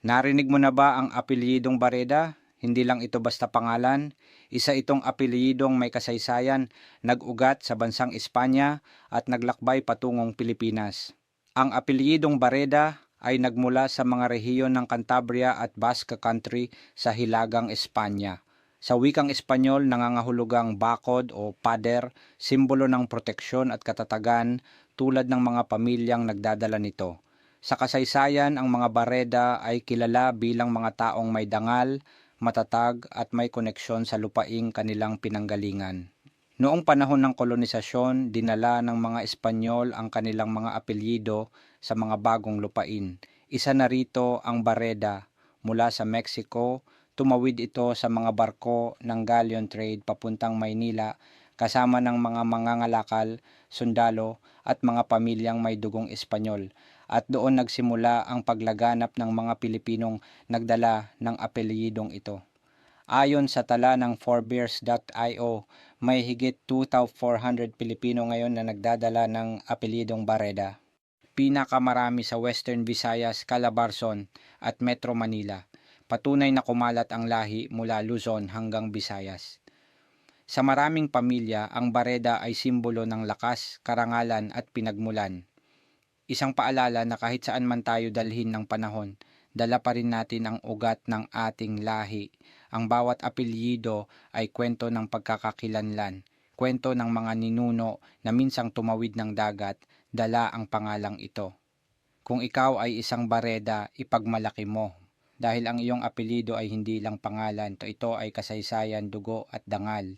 Narinig mo na ba ang apelyidong Bareda? Hindi lang ito basta pangalan, isa itong apelyidong may kasaysayan, nag-ugat sa bansang Espanya at naglakbay patungong Pilipinas. Ang apelyidong Bareda ay nagmula sa mga rehiyon ng Cantabria at Basque Country sa Hilagang Espanya. Sa wikang Espanyol, nangangahulugang bakod o pader, simbolo ng proteksyon at katatagan tulad ng mga pamilyang nagdadala nito. Sa kasaysayan, ang mga Bareda ay kilala bilang mga taong may dangal, matatag at may koneksyon sa lupaing kanilang pinanggalingan. Noong panahon ng kolonisasyon, dinala ng mga Espanyol ang kanilang mga apelyido sa mga bagong lupain. Isa na rito ang Bareda mula sa Mexico, tumawid ito sa mga barko ng galleon trade papuntang Maynila kasama ng mga mangangalakal, sundalo at mga pamilyang may dugong Espanyol at doon nagsimula ang paglaganap ng mga Pilipinong nagdala ng apelyidong ito. Ayon sa tala ng forbears.io, may higit 2,400 Pilipino ngayon na nagdadala ng apelyidong Bareda. Pinakamarami sa Western Visayas, Calabarzon at Metro Manila. Patunay na kumalat ang lahi mula Luzon hanggang Visayas. Sa maraming pamilya, ang Bareda ay simbolo ng lakas, karangalan at pinagmulan. Isang paalala na kahit saan man tayo dalhin ng panahon, dala pa rin natin ang ugat ng ating lahi. Ang bawat apelyido ay kwento ng pagkakakilanlan, kwento ng mga ninuno na minsang tumawid ng dagat, dala ang pangalang ito. Kung ikaw ay isang bareda, ipagmalaki mo. Dahil ang iyong apelyido ay hindi lang pangalan, to ito ay kasaysayan, dugo at dangal.